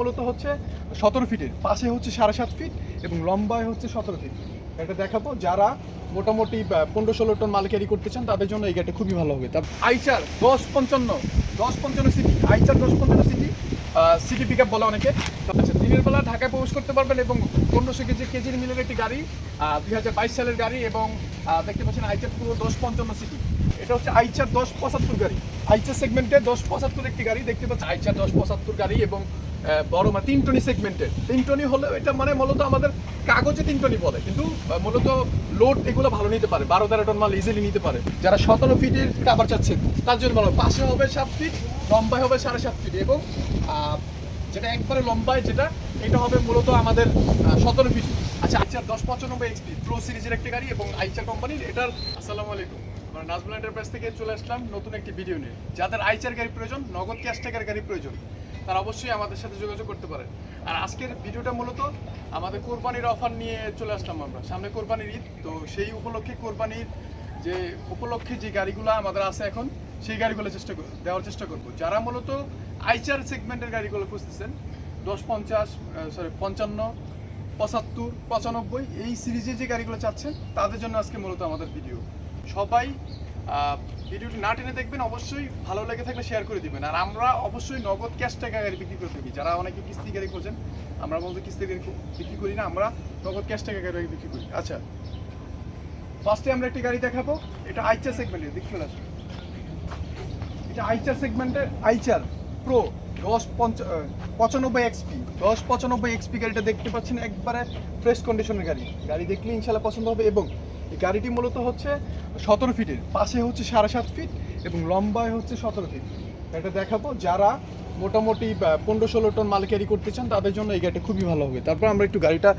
মূলত হচ্ছে সতেরো ফিটের, পাশে হচ্ছে সাড়ে সাত ফিট এবং লম্বায় হচ্ছে সতেরো ফিট। এটা দেখাবো, যারা মোটামুটি পনেরো ষোলো টন মাল ক্যারি করতে চান, তাদের জন্য এই গাড়িটা খুবই ভালো হবে। তার আইচার দশ পঞ্চান্ন দশ পঞ্চান্ন সিটি, আইচার দশ পঞ্চান্ন সিটি সিটি পিক আপ বলে অনেকে। আচ্ছা দিনের বেলা ঢাকায় প্রবেশ করতে পারবেন এবং পনেরোশো কেজি কেজির মিলের একটি গাড়ি দুই হাজার বাইশ সালের গাড়ি এবং দেখতে পাচ্ছেন আইচার পুরো দশ পঞ্চান্ন সিটি। এটা হচ্ছে আইচার দশ পঁচাত্তর গাড়ি। আইচার সেগমেন্টে দশ পঁচাত্তর একটি গাড়ি, দেখতে পাচ্ছেন আইচার দশ পঁচাত্তর গাড়ি এবং বড় মা তিন টনি সেগমেন্টের তিনটনি হলে এটা মানে মূলত আমাদের কাগজে তিনটনি বলে। কিন্তু মূলত লোড এগুলো ভালো নিতে পারে। বারো তেরো টন মাল ইজিলি নিতে পারে। যারা সতেরো ফিটের কাবার চাচ্ছেন তার জন্য ভালো পাশে হবে সাত ফিট লম্বায় হবে সাড়ে সাত ফিট এবং যেটা একবারে লম্বায়, যেটা, এটা হবে মূলত আমাদের সতেরো ফিট আচ্ছা আইচার দশ পঁচানব্বই এক্সপি প্রো সিরিজের একটি গাড়ি এবং আইচার কোম্পানির এটার আসসালামু আলাইকুম। আমরা নাজমুল এন্টারপ্রাইজ থেকে চলে আসলাম নতুন একটি ভিডিও নিয়ে। যাদের আইচার গাড়ি প্রয়োজন, নগদ ক্যাশ টাকার গাড়ি প্রয়োজন তারা অবশ্যই আমাদের সাথে যোগাযোগ করতে পারেন। আর আজকের ভিডিওটা মূলত আমাদের কোরবানির অফার নিয়ে চলে আসলাম আমরা। সামনে কোরবানির ঈদ, তো সেই উপলক্ষে কোরবানির যে উপলক্ষে যে গাড়িগুলো আমাদের আছে এখন, সেই গাড়িগুলো চেষ্টা দেওয়ার চেষ্টা করব। যারা মূলত আইচার সেগমেন্টের গাড়িগুলো খুঁজতেছেন, দশ পঞ্চাশ সরি পঞ্চান্ন, পঁচাত্তর, পঁচানব্বই, এই সিরিজে যে গাড়িগুলো চাচ্ছেন, তাদের জন্য আজকে মূলত আমাদের ভিডিও। সবাই ভিডিওটি না টেনে দেখবেন, অবশ্যই ভালো লেগে থাকলে শেয়ার করে দিবেন। আর আমরা অবশ্যই নগদ ক্যাশ টাকা গাড়ি বিক্রি করে থাকি। যারা অনেকে কিস্তি গাড়ি খোঁজেন, আমরা বলতে কিস্তি গাড়ি বিক্রি করি না, আমরা নগদ ক্যাশ টাকা গাড়ি বিক্রি করি। আচ্ছা ফার্স্টে আমরা একটি গাড়ি দেখাবো। এটা আইচার সেগমেন্টের চলে আসুন এটা আইচার সেগমেন্টের আইচার প্রো দশ পঞ্চ- পঁচানব্বই এক্সপি দশ পঁচানব্বই এক্সপি গাড়িটা দেখতে পাচ্ছেন, একবারে ফ্রেশ কন্ডিশনের গাড়ি। গাড়ি দেখলে ইনশাল্লাহ পছন্দ হবে এবং এই গাড়িটি মূলত হচ্ছে সতেরো ফিটের পাশে হচ্ছে সাড়ে সাত ফিট এবং লম্বায় হচ্ছে সতেরো ফিট এটা দেখাবো, যারা মোটামুটি পনেরো ষোলো টন মাল ক্যারি করতে চান, তাদের জন্য এই গাড়িটা খুবই ভালো হবে। তারপর আমরা একটু গাড়িটা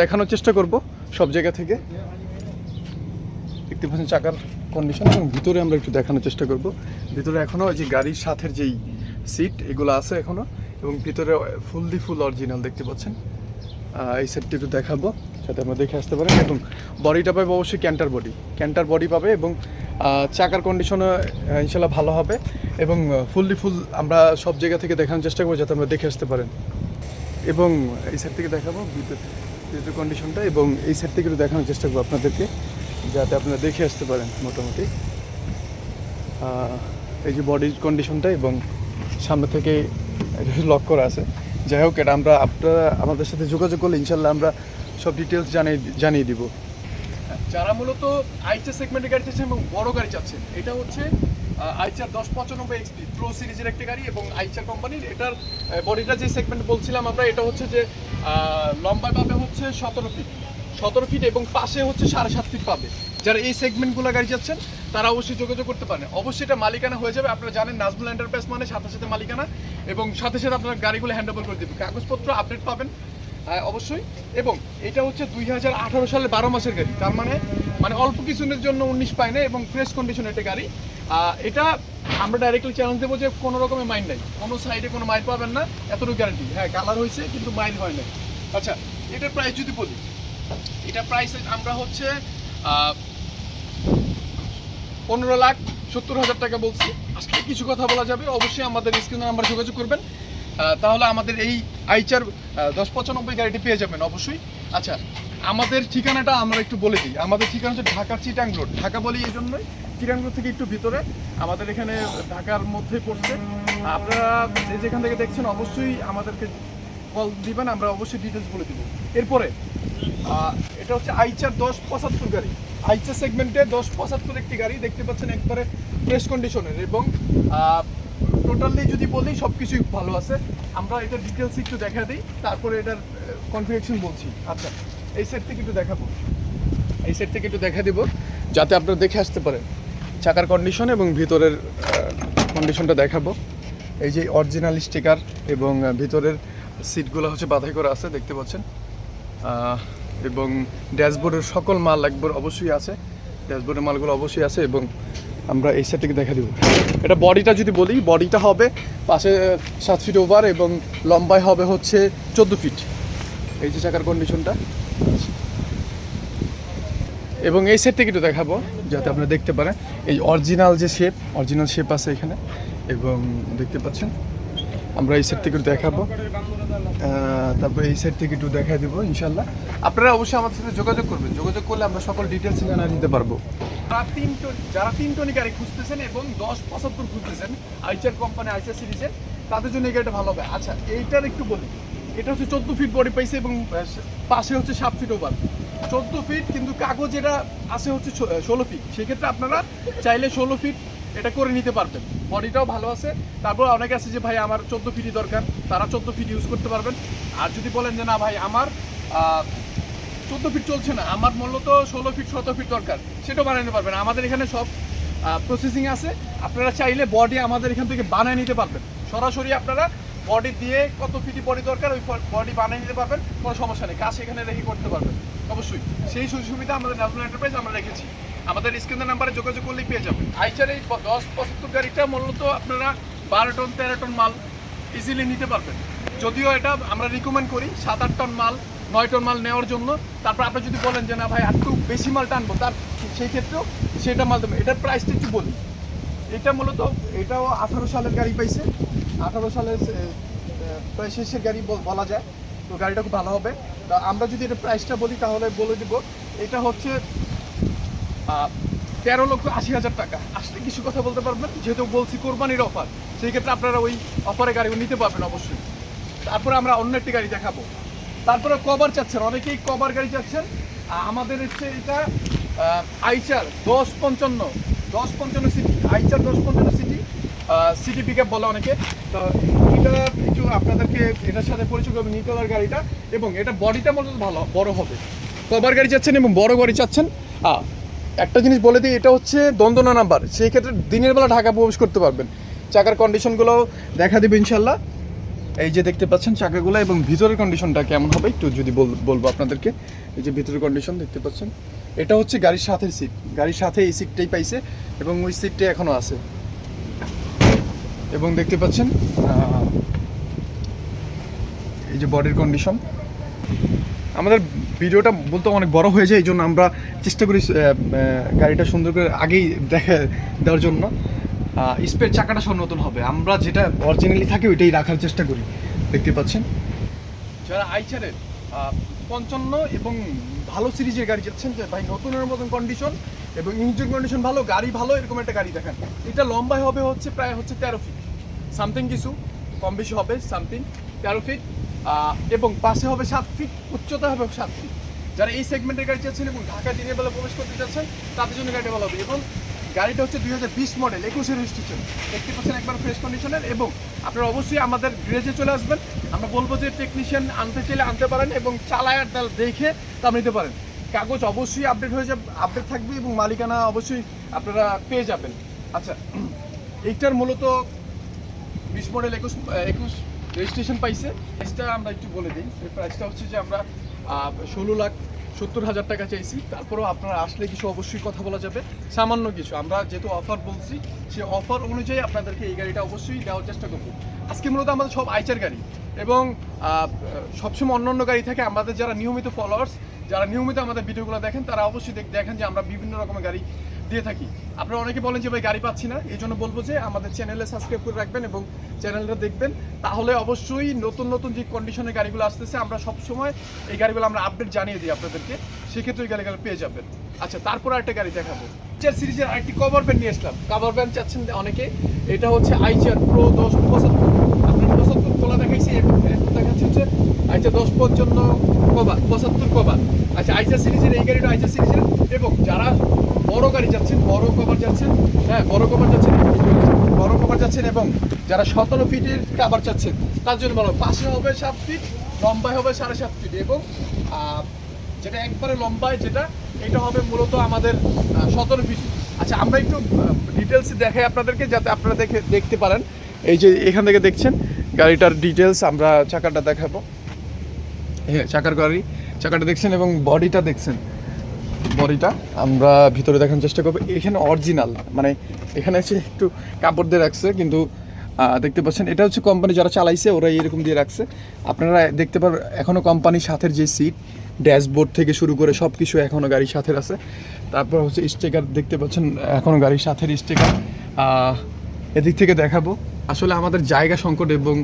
দেখানোর চেষ্টা করব সব জায়গা থেকে। দেখতে পাচ্ছেন চাকার কন্ডিশন এবং ভিতরে আমরা একটু দেখানোর চেষ্টা করব। ভিতরে এখনও যে গাড়ির সাথের যেই সিট এগুলো আছে এখনও এবং ভিতরে ফুললি ফুল অরিজিনাল দেখতে পাচ্ছেন। এই সেটটি একটু দেখাবো। যাতে আমরা দেখে আসতে পারেন এবং বডিটা পাবে অবশ্যই ক্যান্টার বডি। ক্যান্টার বডি পাবে এবং চাকার কন্ডিশনও ইনশাল্লাহ ভালো হবে এবং ফুললি ফুল আমরা সব জায়গা থেকে দেখানোর চেষ্টা করব যাতে আমরা দেখে আসতে পারেন। এবং এই সাইড থেকে দেখাবো ভিতর ভিতর কন্ডিশনটা এবং এই সাইড থেকে একটু দেখানোর চেষ্টা করব আপনাদেরকে যাতে আপনারা দেখে আসতে পারেন মোটামুটি। এই যে বডির কন্ডিশনটা এবং সামনে থেকে লক করা আছে। যাই হোক, এটা আমরা আপনারা আমাদের সাথে যোগাযোগ করলে ইনশাল্লাহ আমরা সব ডিটেলস জানিয়ে জানিয়ে দিব। যারা মূলত আইচার সেগমেন্টের গাড়ি চাচ্ছেন এবং বড় গাড়ি চাচ্ছেন এটা হচ্ছে আইচার দশ পঁচানব্বই এক্সপি প্রো সিরিজের একটি গাড়ি এবং আইচার কোম্পানির। এটার বডিটা যে সেগমেন্ট বলছিলাম আমরা এটা হচ্ছে যে আহ, লম্বায় পাবে হচ্ছে সতেরো ফিট সতেরো ফিট এবং পাশে হচ্ছে সাড়ে সাত ফিট পাবে। যারা এই সেগমেন্টগুলো গাড়ি যাচ্ছেন তারা অবশ্যই যোগাযোগ করতে পারেন। অবশ্যই এটা মালিকানা হয়ে যাবে। আপনারা জানেন নাজমুল এন্টারপ্রাইজ মানে সাথে সাথে মালিকানা এবং সাথে সাথে আপনার গাড়িগুলো হ্যান্ড ওভার করে দেবে কাগজপত্র আপডেট পাবেন। অবশ্যই। এবং এটা হচ্ছে দুই হাজার আঠারো সালে বারো মাসের গাড়ি। তার মানে মানে অল্প কিছুদিনের জন্য উনিশ পায় না এবং ফ্রেশ কন্ডিশনের একটা গাড়ি। এটা আমরা ডাইরেক্টলি চ্যালেঞ্জ দেবো যে কোনো রকমের মাইন্ড নাই। কোনো সাইডে কোনো মাইল পাবেন না, এতটুকু গ্যারান্টি হ্যাঁ কালার হয়েছে, কিন্তু মাইল হয় নাই। আচ্ছা এটার প্রাইস যদি বলি, এটা প্রাইস আমরা হচ্ছে পনেরো লাখ সত্তর হাজার টাকা বলছি। আজকে কিছু কথা বলা যাবে। অবশ্যই আমাদের স্ক্রিনে নাম্বার যোগাযোগ করবেন। তাহলে আমাদের এই আইচার দশ পঁচানব্বই গাড়িটি পেয়ে যাবেন অবশ্যই। আচ্ছা আমাদের ঠিকানাটা আমরা একটু বলে দিই। আমাদের ঠিকানা হচ্ছে ঢাকা চিটাং রোড। ঢাকা বলি এই জন্যই। চিটাং রোড থেকে একটু ভিতরে। আমাদের এখানে ঢাকার মধ্যে পড়ছে। আপনারা যেখান থেকে দেখছেন, অবশ্যই আমাদেরকে কল দিবেন, আমরা অবশ্যই ডিটেলস বলে দিব। এরপরে এটা হচ্ছে আইচার দশ পঁচাত্তর গাড়ি। আইচার সেগমেন্টে দশ পঁচাত্তর একটি গাড়ি দেখতে পাচ্ছেন একবারে ফ্রেশ কন্ডিশনের এবং টোটালি যদি বলি সব কিছুই ভালো আছে। আমরা এটা ডিটেলস একটু দেখা দিই, তারপরে এটার কনফিগারেশন বলছি। আচ্ছা এই সেট থেকে একটু দেখাবো। এই সেট থেকে একটু দেখা দিব, যাতে আপনারা দেখে আসতে পারেন। চাকার কন্ডিশন এবং ভিতরের কন্ডিশনটা দেখাবো। এই যে অরিজিনাল স্টিকার এবং ভিতরের সিটগুলো হচ্ছে বাধাই করা আছে, দেখতে পাচ্ছেন। এবং ড্যাশবোর্ডের সকল মাল একবার অবশ্যই আছে। ড্যাশবোর্ডের মালগুলো অবশ্যই আছে এবং আমরা এই সাইডটাকে দেখা দেবো। এটা বডিটা যদি বলি, বডিটা হবে পাশে সাত ফিট ওভার এবং লম্বায় হবে হচ্ছে চোদ্দ ফিট এই যে চাকার কন্ডিশনটা এবং এই সাইড থেকে একটু দেখাবো, যাতে আপনারা দেখতে পারেন। এই অরিজিনাল যে শেপ অরিজিনাল শেপ আছে এখানে। এবং দেখতে পাচ্ছেন আমরা এই সাইড থেকে দেখাবো। তারপরে এই সাইড থেকে একটু দেখা দেবো ইনশাল্লাহ আপনারা অবশ্যই আমাদের সাথে যোগাযোগ করবেন। যোগাযোগ করলে আমরা সকল ডিটেলস জানা নিতে পারব। তিন টন যারা তিন টনি গাড়ি খুঁজতেছেন এবং দশ পঁচাত্তর খুঁজতেছেন, আইচার কোম্পানি, আইচার সিরিজের, তাদের জন্য এই গাড়িটা ভালো হবে। আচ্ছা এইটার একটু বলি। এটা হচ্ছে চোদ্দ ফিট বডি পাইছে এবং পাশে হচ্ছে সাত ফিট ওভার চোদ্দ ফিট কিন্তু কাগজ এটা আছে হচ্ছে ষোলো ফিট সেক্ষেত্রে আপনারা চাইলে ষোলো ফিট এটা করে নিতে পারবেন। বডিটাও ভালো আছে। তারপর অনেকে আছে যে, ভাই, আমার চোদ্দ ফিটই দরকার। তারা চোদ্দ ফিট ইউজ করতে পারবেন। আর যদি বলেন যে, না, ভাই, আমার চোদ্দ ফিট চলছে না, আমার মূলত ষোলো ফিট সতেরো ফিট দরকার। সেটাও বানাতে পারবেন। আমাদের এখানে সব প্রসেসিং আছে। আপনারা চাইলে বডি আমাদের এখান থেকে বানিয়ে নিতে পারবেন। সরাসরি আপনারা বডি দিয়ে কত ফিটি বডি দরকার, ওই বডি বানিয়ে নিতে পারবেন। কোনো সমস্যা নেই। কাজ এখানে রেখে করতে পারবেন। অবশ্যই। সেই সুযোগ সুবিধা আমাদের ন্যাশনাল এন্টারপ্রাইজ আমরা রেখেছি। আমাদের স্ক্রিনের নাম্বারে যোগাযোগ করলেই পেয়ে যাবেন। আইচার এই দশ পঁচাত্তর গাড়িটা মূলত আপনারা বারো টন, তেরো টন মাল ইজিলি নিতে পারবেন। যদিও এটা আমরা রিকমেন্ড করি, সাত, আট টন মাল, নয় টন মাল নেওয়ার জন্য। তারপর আপনি যদি বলেন যে, না ভাই একটু বেশি মাল টানবো, তার সেই ক্ষেত্রেও সেটা মাল দেবে এটার প্রাইসটা একটু বলি। এটা মূলত, এটাও আঠারো সালের গাড়ি পাইছে। আঠারো সালের প্রায় শেষের গাড়ি বল- যায়। তো গাড়িটা খুব ভালো হবে। তা আমরা যদি এটা প্রাইসটা বলি, তাহলে বলে দিব, এটা হচ্ছে তেরো লক্ষ আশি হাজার টাকা। আসলে কিছু কথা বলতে পারবেন, যেহেতু বলছি কোরবানির অফার সেই ক্ষেত্রে আপনারা ওই অফারে গাড়িগুলো নিতে পারবেন অবশ্যই। তারপরে আমরা অন্য একটি গাড়ি দেখাবো। তারপরে কভার চাচ্ছেন, অনেকেই কভার গাড়ি চাচ্ছেন। আমাদের হচ্ছে এটা আইচার দশ পঞ্চান্ন দশ পঞ্চান্ন সিটি, আইচার দশ পঞ্চান্ন সিটি সিটি পিক আপ বলে অনেকে। তো এটা একটু আপনাদেরকে এটার সাথে পরিচয় করবেন নিকলার গাড়িটা, এবং এটা বডিটা মূলত ভালো, বড় হবে। কভার গাড়ি চাচ্ছেন এবং বড় গাড়ি চাচ্ছেন। একটা জিনিস বলে দিই, এটা হচ্ছে দ্বন্দ্বনা নাম্বার। সেই ক্ষেত্রে দিনের বেলা ঢাকা প্রবেশ করতে পারবেন। চাকার কন্ডিশনগুলো দেখা দেবে ইনশাল্লাহ। এই যে দেখতে পাচ্ছেন চাকাগুলো এবং ভিতরের কন্ডিশনটা কেমন হবে, একটু যদি বল- বলব আপনাদেরকে। এই যে ভিতরের কন্ডিশন দেখতে পাচ্ছেন, এটা হচ্ছে গাড়ির সাথে সিট গাড়ির সাথে এই সিটটাই পাইছে এবং ওই সিটটা এখনও আছে। এবং দেখতে পাচ্ছেন এই যে বডির কন্ডিশন আমাদের ভিডিওটা বলতে অনেক বড় হয়ে যায়, এই জন্য আমরা চেষ্টা করি গাড়িটা সুন্দর করে আগেই দেখা দেওয়ার জন্য। স্পের চাকাটা সব নতুন হবে। আমরা যেটা অরিজিনালি থাকে, ওইটাই রাখার চেষ্টা করি। দেখতে পাচ্ছেন? যারা আইচারের পঞ্চান্ন এবং ভালো সিরিজের গাড়ি যাচ্ছেন, যে ভাই নতুনের মতন কন্ডিশন এবং ইঞ্জিন কন্ডিশন ভালো, গাড়ি ভালো, এরকম একটা গাড়ি দেখান। এটা লম্বায় হবে হচ্ছে প্রায় হচ্ছে তেরো ফিট সামথিং কিছু, কম বেশি হবে সামথিং তেরো ফিট এবং পাশে হবে সাত ফিট উচ্চতা হবে সাত ফিট যারা এই সেগমেন্টের গাড়ি চাচ্ছেন এবং ঢাকা দিনের বেলা প্রবেশ করতে চাচ্ছেন, তাদের জন্য গাড়িটা ভালো হবে। এবং গাড়িটা হচ্ছে দুই হাজার বিশ মডেল একুশের রেজিস্ট্রেশন এইটটি পার্সেন্ট একবার ফ্রেশ কন্ডিশনের এবং আপনারা অবশ্যই আমাদের গ্রেজে চলে আসবেন। আমরা বলব যে টেকনিশিয়ান আনতে চাইলে আনতে পারেন এবং চালায়ার ডাল দেখে তা নিতে পারেন। কাগজ অবশ্যই আপডেট হয়ে যাবে আপডেট থাকবে এবং মালিকানা অবশ্যই আপনারা পেয়ে যাবেন। আচ্ছা এইটার মূলত বিশ মডেল একুশ একুশ রেজিস্ট্রেশন পাইছে। প্রাইসটা আমরা একটু বলে দিই। প্রাইসটা হচ্ছে যে আমরা ষোলো লাখ সত্তর হাজার টাকা চাইছি। তারপরেও আপনারা আসলে কিছু অবশ্যই কথা বলা যাবে। সামান্য কিছু। আমরা যেহেতু অফার বলছি, সে অফার অনুযায়ী আপনাদেরকে এই গাড়িটা অবশ্যই দেওয়ার চেষ্টা করব। আজকে মূলত আমাদের সব আইচার গাড়ি এবং সবসময় অন্য অন্য গাড়ি থাকে। আমাদের যারা নিয়মিত ফলোয়ার্স যারা নিয়মিত আমাদের ভিডিওগুলো দেখেন, তারা অবশ্যই দেখ- দেখেন যে আমরা বিভিন্ন রকমের গাড়ি দিয়ে থাকি। আপনারা অনেকে বলেন যে, ভাই, গাড়ি পাচ্ছি না। এই জন্য বলব যে, আমাদের চ্যানেলে সাবস্ক্রাইব করে রাখবেন এবং চ্যানেলটা দেখবেন। তাহলে অবশ্যই নতুন নতুন যে কন্ডিশনের গাড়িগুলো আসতেছে, আমরা সব সময় এই গাড়িগুলো আমরা আপডেট জানিয়ে দিই আপনাদেরকে। সেক্ষেত্রে ওই গাড়িগুলো পেয়ে যাবেন। আচ্ছা তারপর একটা গাড়ি দেখাবো। চার সিরিজের আরেকটি কভার ব্যান্ড নিয়ে আসলাম। কভার ব্যান্ড চাচ্ছেন অনেকে। এটা হচ্ছে আইচার প্রো দশ পঁচাত্তর। আপনার পঁচাত্তর তোলা দেখাইছি এখন এখন দেখাচ্ছে হচ্ছে আইচা দশ পঞ্চান্ন কভার পঁচাত্তর কভার আচ্ছা আইচা সিরিজের এই গাড়িটা আইচা সিরিজের। এবং যারা বড় গাড়ি যাচ্ছেন, বড় কভার যাচ্ছেন হ্যাঁ বড় কভার যাচ্ছেন, বড় কভার যাচ্ছেন এবং যারা সতেরো ফিটের কাভার চাচ্ছেন, তার জন্য ভালো পাশে হবে সাত ফিট, লম্বায় হবে সাড়ে সাত ফিট এবং যেটা একবারে লম্বায়, যেটা, এটা হবে মূলত আমাদের সতেরো ফিট। আচ্ছা আমরা একটু ডিটেলস দেখাই আপনাদেরকে, যাতে আপনারা দেখে, দেখতে পারেন। এই যে এখান থেকে দেখছেন, গাড়িটার ডিটেলস আমরা চাকাটা দেখাবো। হ্যাঁ চাকার গাড়ি, চাকাটা দেখছেন এবং বডিটা দেখছেন। বডিটা আমরা ভিতরে দেখার চেষ্টা করব। এখানে অরিজিনাল মানে এখানে হচ্ছে একটু কাপড় দিয়ে রাখছে, কিন্তু দেখতে পাচ্ছেন, এটা হচ্ছে কোম্পানি যারা চালাইছে ওরা এরকম দিয়ে রাখছে। আপনারা দেখতে পার এখনও কোম্পানির সাথের যে সিট ড্যাশবোর্ড থেকে শুরু করে সব কিছু এখনও গাড়ির সাথে আছে। তারপর হচ্ছে স্টিকার দেখতে পাচ্ছেন এখনও গাড়ির সাথের স্টিকার এদিক থেকে দেখাবো। আসলে আমাদের জায়গা সংকট এবং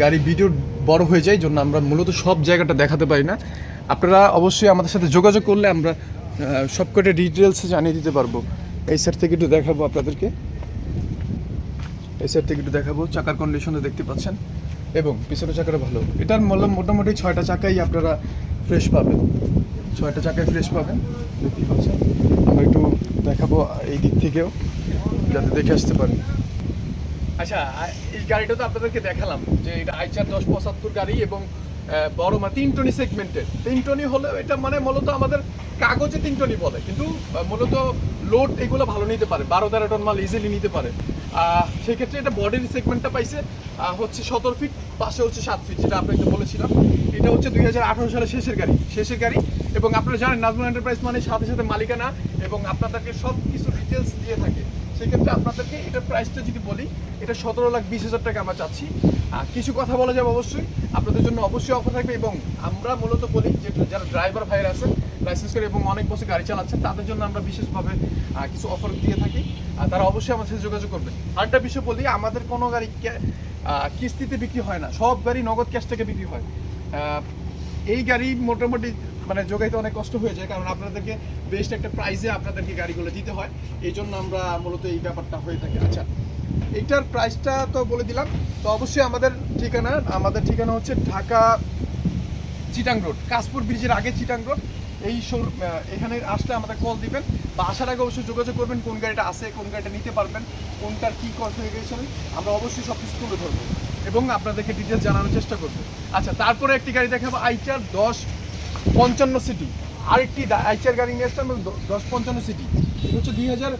গাড়ি ভিডিও বড় হয়ে যায় জন্য আমরা মূলত সব জায়গাটা দেখাতে পারি না। আপনারা অবশ্যই আমাদের সাথে যোগাযোগ করলে আমরা আহ, সব কটা ডিটেলস জানিয়ে দিতে পারব। এই সাইড থেকে একটু দেখাবো আপনাদেরকে। এই সাইড থেকে একটু দেখাবো চাকার কন্ডিশনে দেখতে পাচ্ছেন। এবং পিছনের চাকাটা ভালো। এটার মূল্য মোটামুটি ছয়টা চাকাই আপনারা ফ্রেশ পাবেন। ছয়টা চাকায় ফ্রেশ পাবেন। দেখতেই পাচ্ছেন? আমরা একটু দেখাবো এই দিক থেকেও যাতে দেখে আসতে পারেন আচ্ছা এই গাড়িটা তো আপনাদেরকে দেখালাম যে এটা আইচার দশ পঁচাত্তর গাড়ি এবং বড় মা তিন টনি সেগমেন্টের তিন টনি হলে এটা মানে মূলত আমাদের কাগজে তিন টনি বলে, কিন্তু মূলত লোড এগুলো ভালো নিতে পারে, বারো তেরো টন মাল ইজিলি নিতে পারে। সেক্ষেত্রে এটা বডির সেগমেন্টটা পাইছে হচ্ছে সতেরো ফিট পাশে হচ্ছে সাত ফিট যেটা আপনাকে বলেছিলাম। এটা হচ্ছে দুই হাজার আঠারো সালের শেষের গাড়ি শেষের গাড়ি। এবং আপনারা জানেন, নাজমুল এন্টারপ্রাইজ মানে সাথে সাথে মালিকানা এবং আপনাদেরকে সব কিছু ডিটেলস দিয়ে থাকে। সেক্ষেত্রে আপনাদেরকে এটার প্রাইসটা যদি বলি, এটা সতেরো লাখ বিশ হাজার টাকা আমরা চাচ্ছি। আর কিছু কথা বলা যাবে অবশ্যই। আপনাদের জন্য অবশ্যই অফার থাকবে এবং আমরা মূলত বলি যে, যারা ড্রাইভার ভাইরা আছেন লাইসেন্স করে এবং অনেক বছর গাড়ি চালাচ্ছেন, তাদের জন্য আমরা বিশেষভাবে কিছু অফার দিয়ে থাকি। তারা অবশ্যই আমার সাথে যোগাযোগ করবেন। আরেকটা বিষয় বলি, আমাদের কোনো গাড়ি কিস্তিতে বিক্রি হয় না। সব গাড়ি নগদ ক্যাশ থেকে বিক্রি হয়। এই গাড়ি মোটামুটি মানে যোগাইতে অনেক কষ্ট হয়ে যায়, কারণ আপনাদেরকে বেস্ট একটা প্রাইসে আপনাদেরকে গাড়িগুলো দিতে হয়। এই জন্য আমরা মূলত এই ব্যাপারটা হয়ে থাকে। আচ্ছা এইটার প্রাইসটা তো বলে দিলাম। তো অবশ্যই আমাদের ঠিকানা আমাদের ঠিকানা হচ্ছে ঢাকা চিটাং রোড, কাশপুর ব্রিজের আগে চিটাং রোড। এই এখানে আসলে আমাদের কল দিবেন। বা আসার আগে অবশ্যই যোগাযোগ করবেন, কোন গাড়িটা আছে, কোন গাড়িটা নিতে পারবেন, কোনটার কী কনফিগারেশন আমরা অবশ্যই সব কিছু তুলে ধরবো এবং আপনাদেরকে ডিটেলস জানানোর চেষ্টা করব। আচ্ছা তারপরে একটি গাড়ি দেখাবো আইটার দশ পঞ্চান্ন সিটি। আরেকটি আইচার গাড়ি নিয়ে আসলাম দশ পঞ্চান্ন সিটি। হচ্ছে দুই হাজার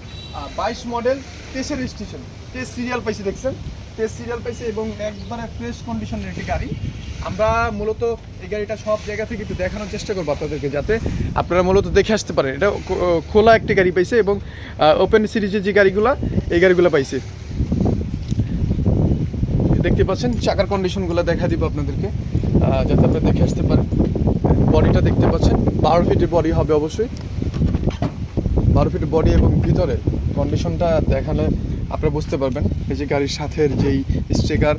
বাইশ মডেল টেসের স্টেশন। টেস্ট সিরিয়াল পাইছে, দেখছেন? টেস্ট সিরিয়াল পাইছে এবং একবারে ফ্রেশ কন্ডিশনের একটি গাড়ি। আমরা মূলত এই গাড়িটা সব জায়গা থেকে একটু দেখানোর চেষ্টা করব আপনাদেরকে যাতে আপনারা মূলত দেখে আসতে পারেন। এটা খোলা একটি গাড়ি পাইছে এবং ওপেন সিরিজের যে গাড়িগুলো, এই গাড়িগুলো পাইছে। দেখতে পাচ্ছেন, চাকার কন্ডিশনগুলো দেখা দিব আপনাদেরকে। যাতে আপনারা দেখে আসতে পারেন। বডিটা দেখতে পাচ্ছেন, বারো ফিটের বডি হবে অবশ্যই। বারো ফিটের বডি এবং ভিতরে কন্ডিশনটা দেখালে আপনারা বুঝতে পারবেন। এই যে গাড়ির সাথের যেই স্টিকার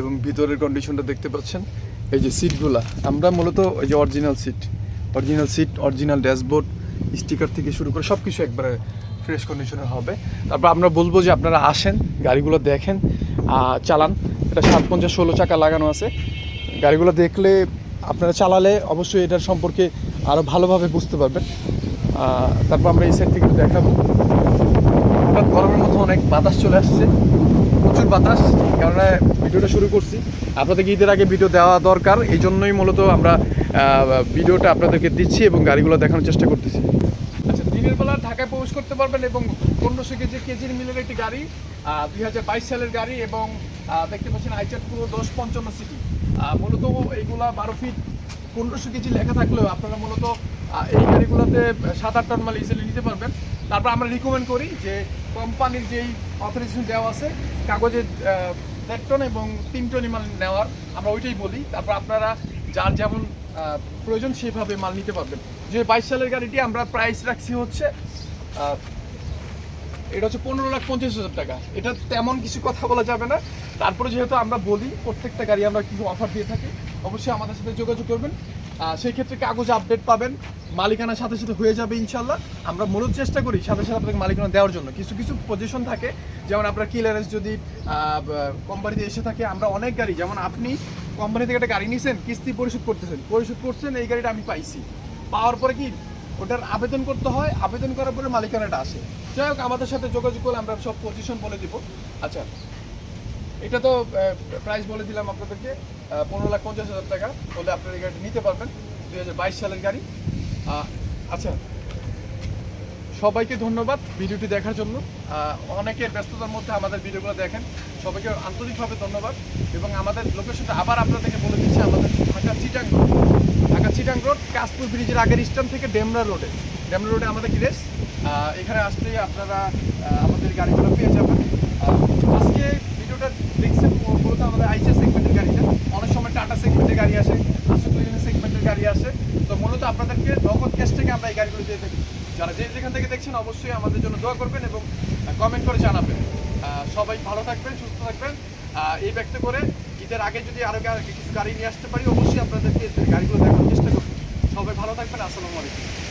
এবং ভিতরের কন্ডিশনটা দেখতে পাচ্ছেন, এই যে সিটগুলা আমরা মূলত ওই যে original seat original seat original dashboard sticker থেকে শুরু করে সব কিছু একবারে ফ্রেশ কন্ডিশনের হবে। তারপর আমরা বলব যে আপনারা আসেন, গাড়িগুলো দেখেন চালান। এটা সাত পঞ্চাশ ষোলো চাকা লাগানো আছে। গাড়িগুলো দেখলে আপনারা চালালে অবশ্যই এটার সম্পর্কে আরও ভালোভাবে বুঝতে পারবেন। তারপর আমরা এই সাইড থেকে দেখাবো। হঠাৎ গরমের মতো অনেক বাতাস চলে আসছে, প্রচুর বাতাস কারণ ভিডিওটা শুরু করছি। আপনাদেরকে ঈদের আগে ভিডিও দেওয়া দরকার, এই জন্যই মূলত আমরা ভিডিওটা আপনাদেরকে দিচ্ছি এবং গাড়িগুলো দেখানোর চেষ্টা করতেছি। আচ্ছা দিনের বেলা ঢাকায় প্রবেশ করতে পারবেন এবং পনেরোশো কেজি, কেজির মিলের একটি গাড়ি দুই হাজার বাইশ সালের গাড়ি এবং দেখতে পাচ্ছেন আইচার পুরো দশ পঞ্চান্ন সিটি। মূলত এইগুলা বারো ফিট, পনেরোশো কেজি লেখা থাকলেও আপনারা মূলত এই গাড়িগুলোতে সাত আট টন মাল ইজিলি নিতে পারবেন। তারপর আমরা রিকমেন্ড করি যে কোম্পানির যেই অথরাইজেশন দেওয়া আছে, কাগজে দেড় টন এবং তিন টনি মাল নেওয়ার, আমরা ওইটাই বলি। তারপর আপনারা যার যেমন প্রয়োজন সেভাবে মাল নিতে পারবেন। যে বাইশ সালের গাড়িটি আমরা প্রাইস রাখছি হচ্ছে এটা হচ্ছে পনেরো লাখ পঞ্চাশ হাজার টাকা। এটা তেমন কিছু কথা বলা যাবে না। তারপরে যেহেতু আমরা বলি, প্রত্যেকটা গাড়ি আমরা কিছু অফার দিয়ে থাকি, অবশ্যই আমাদের সাথে যোগাযোগ করবেন। সেই ক্ষেত্রে কাগজ আপডেট পাবেন মালিকানার সাথে সাথে হয়ে যাবে ইনশাল্লাহ আমরা মূলত চেষ্টা করি সাথে সাথে আপনাকে মালিকানা দেওয়ার জন্য। কিছু কিছু পজিশন থাকে, যেমন আপনার ক্লিয়ারেন্স যদি কোম্পানিতে এসে থাকে, আমরা অনেক গাড়ি, যেমন আপনি কোম্পানি থেকে একটা গাড়ি নিয়েছেন কিস্তি পরিশোধ করতেছেন। পরিশোধ করছেন, এই গাড়িটা আমি পাইছি। পাওয়ার পরে কি ওটার আবেদন করতে হয়, আবেদন করার পরে মালিকানাটা আসে। যাই হোক, আমাদের সাথে যোগাযোগ করলে আমরা সব পজিশন বলে দিব। আচ্ছা এটা তো প্রাইস বলে দিলাম আপনাদেরকে পনেরো লাখ পঞ্চাশ হাজার টাকা বলে আপনারা এই গাড়িটা নিতে পারবেন, দুই হাজার বাইশ সালের গাড়ি। আচ্ছা সবাইকে ধন্যবাদ ভিডিওটি দেখার জন্য। অনেকের ব্যস্ততার মধ্যে আমাদের ভিডিওগুলো দেখেন, সবাইকে আন্তরিকভাবে ধন্যবাদ। এবং আমাদের লোকেশনটা আবার আপনাদেরকে বলে দিচ্ছি, আমাদের ঢাকা চিটাং চিটাং রোড, কাশপুর ব্রিজের আগের স্ট্যান্ড থেকে ডেমরা রোডে। ডেমরা রোডে আমাদের গ্যারেজ এখানে আসলেই আপনারা আমাদের গাড়িগুলো পেয়ে যাবেন। আজকে ভিডিওটা দেখছেন মূলত আমাদের আইসে সেগমেন্টের গাড়িটা। অনেক সময় টাটা সেগমেন্টের গাড়ি আসে আশুতোষণ সেগমেন্টের গাড়ি আসে। তো মূলত আপনাদেরকে নগদ ক্যাশ থেকে আমরা এই গাড়িগুলো দিয়ে থাকি। যারা যে যেখান থেকে দেখছেন, অবশ্যই আমাদের জন্য দোয়া করবেন এবং কমেন্ট করে জানাবেন। সবাই ভালো থাকবেন, সুস্থ থাকবেন। এই ব্যক্ত করে ঈদের আগে যদি আরও কিছু গাড়ি নিয়ে আসতে পারি, অবশ্যই আপনাদেরকে গাড়িগুলো দেখার চেষ্টা করব। সবাই ভালো থাকবেন, আসসালামু আলাইকুম।